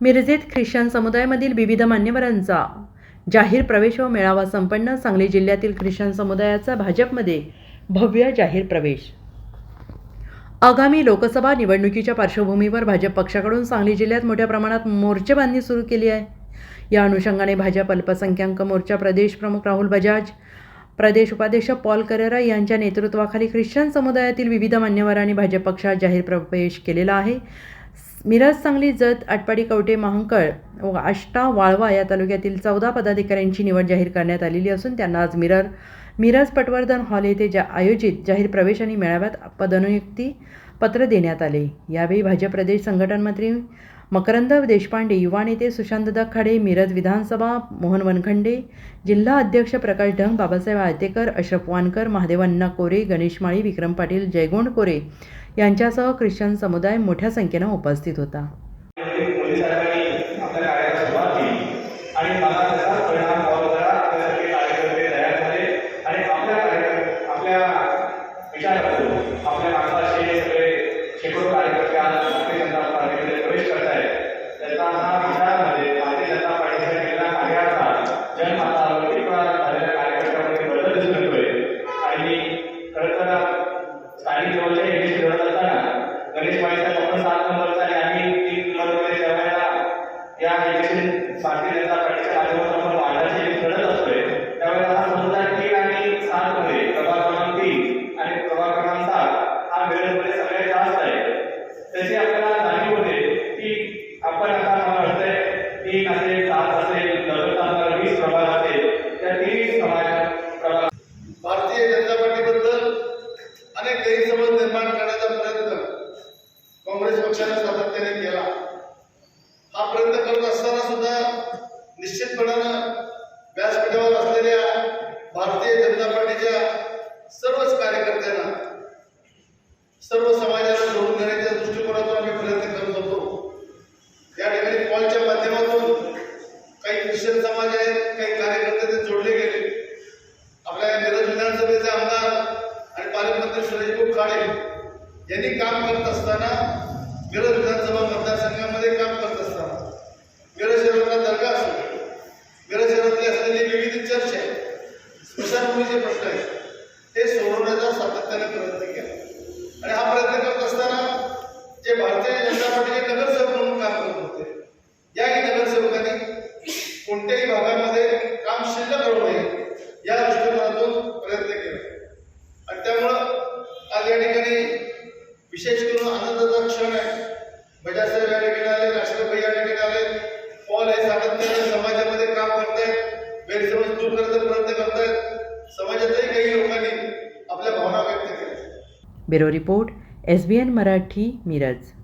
मिरजेत Christian समुदायामधील विविध मान्यवरांचा जाहीर प्रवेश व मेळावा संपन्न सांगली जिल्ह्यातील ख्रिश्चन समुदायाचा भाजपमध्ये भव्य जाहीर प्रवेश. आगामी लोकसभा निवडणुकीच्या पार्श्वभूमीवर भाजप पक्षाकडून सांगली जिल्ह्यात मोठ्या प्रमाणात मोर्चेबांधणी सुरू केली आहे. या अनुषंगाने भाजप अल्पसंख्याक मोर्चा प्रदेश प्रमुख राहुल बजाज प्रदेश उपाध्यक्ष पॉल करेरा यांच्या नेतृत्वाखाली ख्रिश्चन समुदायातील विविध मान्यवरांनी भाजप पक्षात जाहीर प्रवेश केलेला आहे. मिरज सांगली जत आटपाडी कवटे महांकळ व आष्टा वाळवा या तालुक्यातील चौदा पदाधिकाऱ्यांची निवड जाहीर करण्यात आलेली असून त्यांना आज मिरर मिरज पटवर्धन हॉल येथे जा आयोजित जाहीर प्रवेश आणि मेळाव्यात पदनियुक्ती पत्र देण्यात आले. यावेळी भाजप प्रदेश संघटन मंत्री मकरंद देशपांडे युवा नेते सुशांतदा खाडे मिरज विधानसभा मोहन वनखंडे जिल्हा अध्यक्ष प्रकाश ढंग बाबासाहेब आळतेकर अशरफ वानकर महादेव कोरे गणेश माळी विक्रम पाटील जयगोंड कोरे यांच्यासह ख्रिश्चन समुदाय मोठ्या संख्येनं उपस्थित होता. स्थानिक लेवलच्या इलेक्शन लढत असताना गणेश माळीचा आपण सात नंबरचा आणि आम्ही तीन नंबरमध्ये जेवायला या इलेक्शन भारतीय जनता पार्टीच्या माध्यमातून आपण इलेक्शन लढत असतोय त्यावेळेला हा समुदाय तीन आणि सात मध्ये प्रभाग क्रमांक तीन आणि प्रभाग क्रमांक सात हा मिरजमध्ये सगळ्यात जास्त आहे. त्याची आपल्याला जाणीव होते की आपण काँग्रेस सातत्याने केला हा प्रयत्न करत असताना सुद्धा निश्चितपणानं व्यासपीठावर असलेल्या भारतीय जनता पार्टीच्या सर्वच कार्यकर्त्यांना सर्व समाजाला जोडून घेण्याच्या दृष्टिकोनातून आम्ही प्रयत्न करत होतो. या ठिकाणी कॉलच्या माध्यमातून काही ख्रिश्चन समाज आहेत काही कार्यकर्ते ते जोडले गेले. आपल्या मिरज विधानसभेचे आमदार आणि पालकमंत्री सुरेशभाऊ काळे यांनी काम करत असताना मिरज विधानसभा मतदारसंघामध्ये काम करत असताना मिरज शहरातला दर्गा असो गरज शहरातली असलेली विविध चर्चा स्मशानभूमीचे प्रश्न आहेत. ते सोडवण्याचा सातत्याने प्रयत्न केला. आणि हा प्रयत्न करत असताना जे भारतीय जनता पार्टीचे नगरसेवक म्हणून काम करत होते याही नगरसेवकांनी कोणत्याही भागामध्ये काम शिल्लक करू नये या दृष्टिकोनातून प्रयत्न केले. आणि त्यामुळं आज या ठिकाणी विशेष करून आनंदाचा क्षण आहे. बजाजसाहेब या ठिकाणी आले राष्ट्रपती या ठिकाणी आले पॉल हे सातत्याने समाजामध्ये काम करतायत गैरसमज दूर करण्याचा प्रयत्न करतायत. समाजातही काही लोकांनी आपल्या भावना व्यक्त केल्या. Bureau report S B N Marathi Miraj.